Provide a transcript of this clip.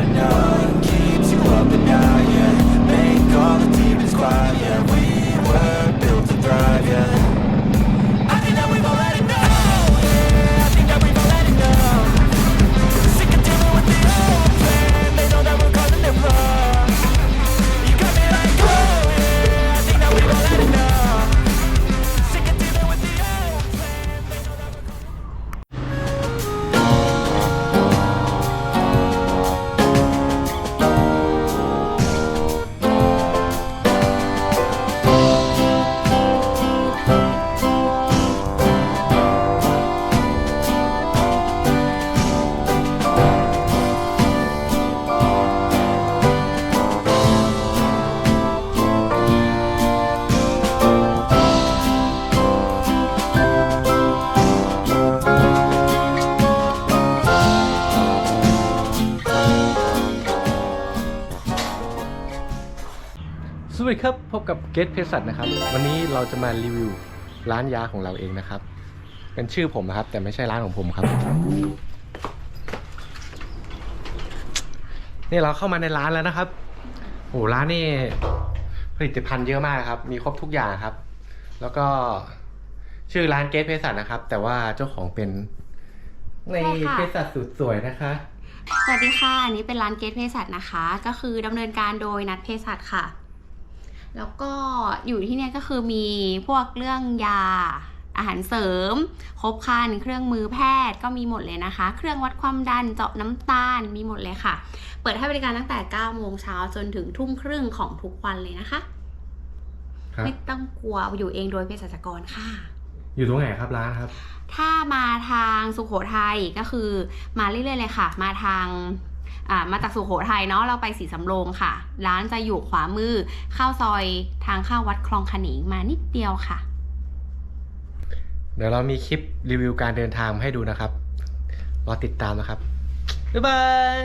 I know. วัสดีครับ พบกับเกตเพสัตนะครับ วันนี้เราจะมารีวิวร้านยาของเราเองนะครับ เป็นชื่อผมนะครับ แต่ไม่ใช่ร้านของผมครับ นี่เราเข้ามาในร้านแล้วนะครับโอ้ร้านนี่ผลิตภัณฑ์เยอะมากครับ มีครบทุกอย่างครับ แล้วก็ชื่อร้านเกตเพสัตนะครับ แต่ว่าเจ้าของเป็นในใช่ค่ะเภสัชสุดสวยนะคะสวัสดีค่ะ อันนี้เป็นร้านเกตเภสัชนะคะ ก็คือดำเนินการโดยนัดเภสัชค่ะ แล้วก็อยู่ที่เนี่ยก็คือมีพวกเรื่องยาอาหารเสริม ครบครัน เครื่องมือแพทย์ก็มีหมดเลยนะคะ เครื่องวัดความดัน เจาะน้ำตาล มีหมดเลยค่ะ เปิดให้บริการตั้งแต่ 9 โมงเช้าจนถึงทุ่มครึ่งของทุกวันเลยนะคะครับไม่ต้องกลัวอยู่เองโดยเภสัชกรค่ะ อยู่ตรงไหนครับร้านครับ ถ้ามาทางสุโขทัยก็คือมาเรื่อยๆเลยค่ะ มาทางอ่า มาจากสุโขทัยเนาะเราไปสีสำโรงค่ะ ร้านจะอยู่ขวามือเข้าซอยทางเข้าวัดคลองขนิงมานิดเดียวค่ะ เดี๋ยวเรามีคลิปรีวิวการเดินทางมาให้ดูนะครับ รอติดตามนะครับ บ๊ายบาย